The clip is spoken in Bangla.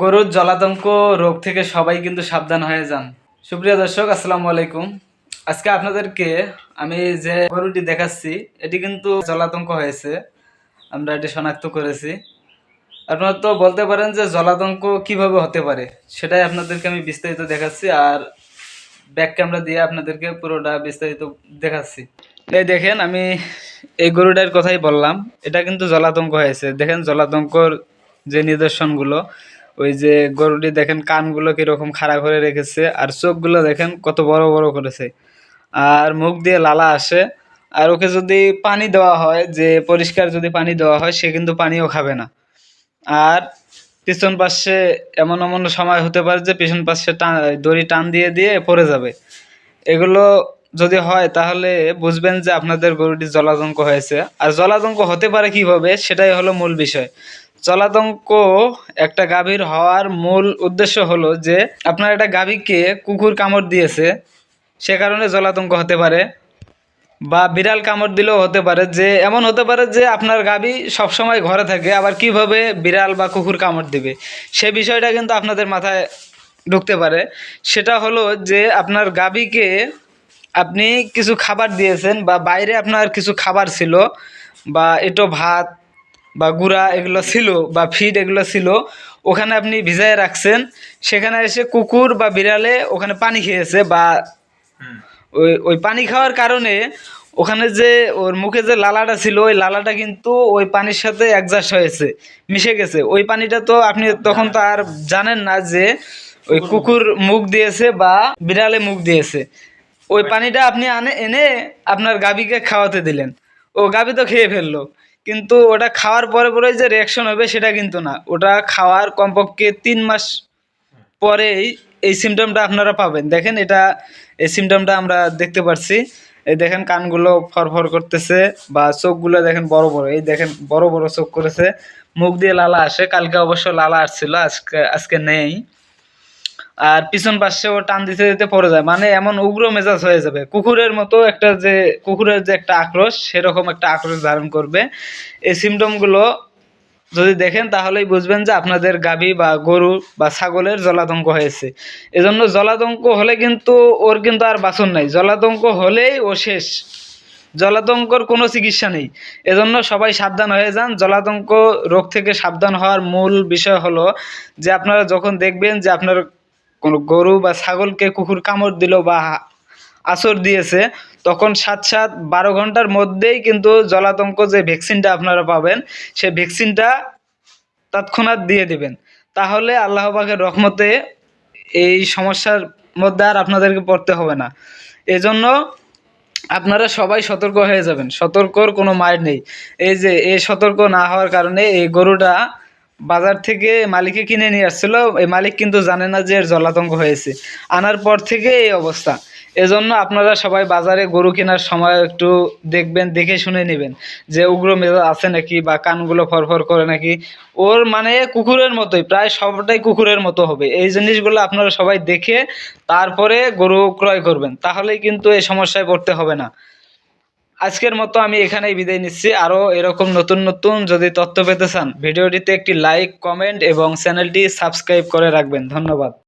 গরুর জলাতঙ্ক রোগ থেকে সবাই কিন্তু সাবধান হয়ে যান। সুপ্রিয় দর্শক, আসসালামু আলাইকুম। আজকে আপনাদেরকে আমি যে গরুটি দেখাচ্ছি, এটি কিন্তু জলাতঙ্ক হয়েছে। আমরা এটি শনাক্ত করেছি। আপনারা তো বলতে পারেন যে জলাতঙ্ক কীভাবে হতে পারে, সেটাই আপনাদেরকে আমি বিস্তারিত দেখাচ্ছি আর ব্যাক ক্যামেরা দিয়ে আপনাদেরকে পুরোটা বিস্তারিত দেখাচ্ছি। এই দেখেন, আমি এই গরুটার কথাই বললাম, এটা কিন্তু জলাতঙ্ক হয়েছে। দেখেন, জলাতঙ্কর যে নিদর্শনগুলো ওই যে গরুটি দেখেন কানগুলো কীরকম খাড়া করে রেখেছে আর চোখগুলো দেখেন কত বড় বড় করেছে। আর মুখ দিয়ে লালা আসে। আর ওকে যদি পানি দেওয়া হয়, যে পরিষ্কার যদি পানি দেওয়া হয়, সে কিন্তু পানিও খাবে না। আর পিছন পাশে এমন এমন সময় হতে পারে যে পিছন পাশে টান দড়ি টান দিয়ে দিয়ে পড়ে যাবে। এগুলো যদি হয়, তাহলে বুঝবেন যে আপনাদের গরুটি জলাতঙ্ক হয়েছে। আর জলাতঙ্ক হতে পারে কীভাবে, সেটাই হলো মূল বিষয়। জলাতঙ্ক একটা গাভীর হওয়ার মূল উদ্দেশ্য হলো যে আপনার একটা গাভীকে কুকুর কামড় দিয়েছে, সে কারণে জলাতঙ্ক হতে পারে বা বিড়াল কামড় দিলেও হতে পারে যে এমন হতে পারে যে আপনার গাভী সবসময় ঘরে থাকে, আবার কীভাবে বিড়াল বা কুকুর কামড় দিবে? সে বিষয়টা কিন্তু আপনাদের মাথায় ঢুকতে পারে। সেটা হলো যে আপনার গাভীকে আপনি কিছু খাবার দিয়েছেন বা বাইরে আপনার কিছু খাবার ছিল বা এটো ভাত বা গুঁড়া এগুলো ছিল বা ফিড এগুলো ছিল ওখানে আপনি ভিজায় রাখছেন সেখানে এসে কুকুর বা বিড়ালে ওখানে পানি খেয়েছে বা ওই ওই পানি খাওয়ার কারণে ওখানে যে ওর মুখে যে লালাটা ছিল ওই লালাটা কিন্তু ওই পানির সাথে অ্যাডজাস্ট হয়েছে মিশে গেছে। ওই পানিটা তো আপনি তখন তো আর জানেন না যে ওই কুকুর মুখ। দিয়েছে বা বিড়ালে মুখ দিয়েছে। ওই পানিটা আপনি আনে এনে আপনার গাভীকে খাওয়াতে দিলেন। ও গাভী তো খেয়ে ফেলল। কিন্তু ওটা খাওয়ার পরে পরে যে রিয়াকশন হবে সেটা কিন্তু না। ওটা খাওয়ার কমপক্ষে তিন মাস পরেই এই সিমটমটা আপনারা পাবেন। দেখেন এটা, এই সিমটমটা আমরা দেখতে পাচ্ছি এই দেখেন কানগুলো ফরফর করতেছে বা চোখগুলো দেখেন বড় বড়। এই দেখেন বড় বড় চোখ করেছে। মুখ দিয়ে লালা আসে। কালকে অবশ্য লালা আসছিল, আজকে আজকে নেই। আর পিছন পাশে ও টান দিতে দিতে পড়ে যায়। মানে এমন উগ্র মেজাজ হয়ে যাবে। কুকুরের মতো একটা যে, কুকুরের যে একটা আক্রোশ, সেরকম একটা আক্রোশ ধারণ করবে। এই সিমটমগুলো যদি দেখেন, তাহলেই বুঝবেন যে আপনাদের গাভী বা গরু বা ছাগলের জলাতঙ্ক হয়েছে। এজন্য জলাতঙ্ক হলে কিন্তু ওর কিন্তু আর বাসন নাই। জলাতঙ্ক হলেই ও শেষ। জলাতঙ্কর কোনো চিকিৎসা নেই। এজন্য সবাই সাবধান হয়ে যান। জলাতঙ্ক রোগ থেকে সাবধান হওয়ার মূল বিষয় হলো যে, আপনারা যখন দেখবেন যে আপনার কোনো গরু বা ছাগলকে কুকুর কামড় দিল বা আছর দিয়েছে, তখন সাত সাত বারো ঘণ্টার মধ্যেই কিন্তু জলাতঙ্ক যে ভ্যাকসিনটা আপনারা পাবেন, সে ভ্যাকসিনটা তৎক্ষণাৎ দিয়ে দিবেন। তাহলে আল্লাহ পাকের রহমতে এই সমস্যার মধ্যে আর আপনাদেরকে পড়তে হবে না। এজন্য আপনারা সবাই সতর্ক হয়ে যাবেন। সতর্কর কোনো মায়ের নেই। এই যে, এই সতর্ক না হওয়ার কারণে এই গরুটা বাজার থেকে মালিকে কিনে নিয়ে আসছিল। এই মালিক কিন্তু জানে না যে এর জলাতঙ্ক হয়েছে। আনার পর থেকে এই অবস্থা। এজন্য আপনারা সবাই বাজারে গরু কেনার সময় একটু দেখবেন, দেখে শুনে নেবেন যে উগ্র মেজাজ আছে নাকি বা কানগুলো ফরফর করে নাকি। ওর মানে কুকুরের মতোই, প্রায় সবটাই কুকুরের মতো হবে। এই জিনিসগুলো আপনারা সবাই দেখে তারপরে গরু ক্রয় করবেন। তাহলেই কিন্তু এই সমস্যায় পড়তে হবে না। আজকের মতো আমি এখানেই বিদায় নিচ্ছি। আরও এরকম নতুন নতুন যদি তথ্য পেতে চান, ভিডিওটিতে একটি লাইক কমেন্ট এবং চ্যানেলটি সাবস্ক্রাইব করে রাখবেন। ধন্যবাদ।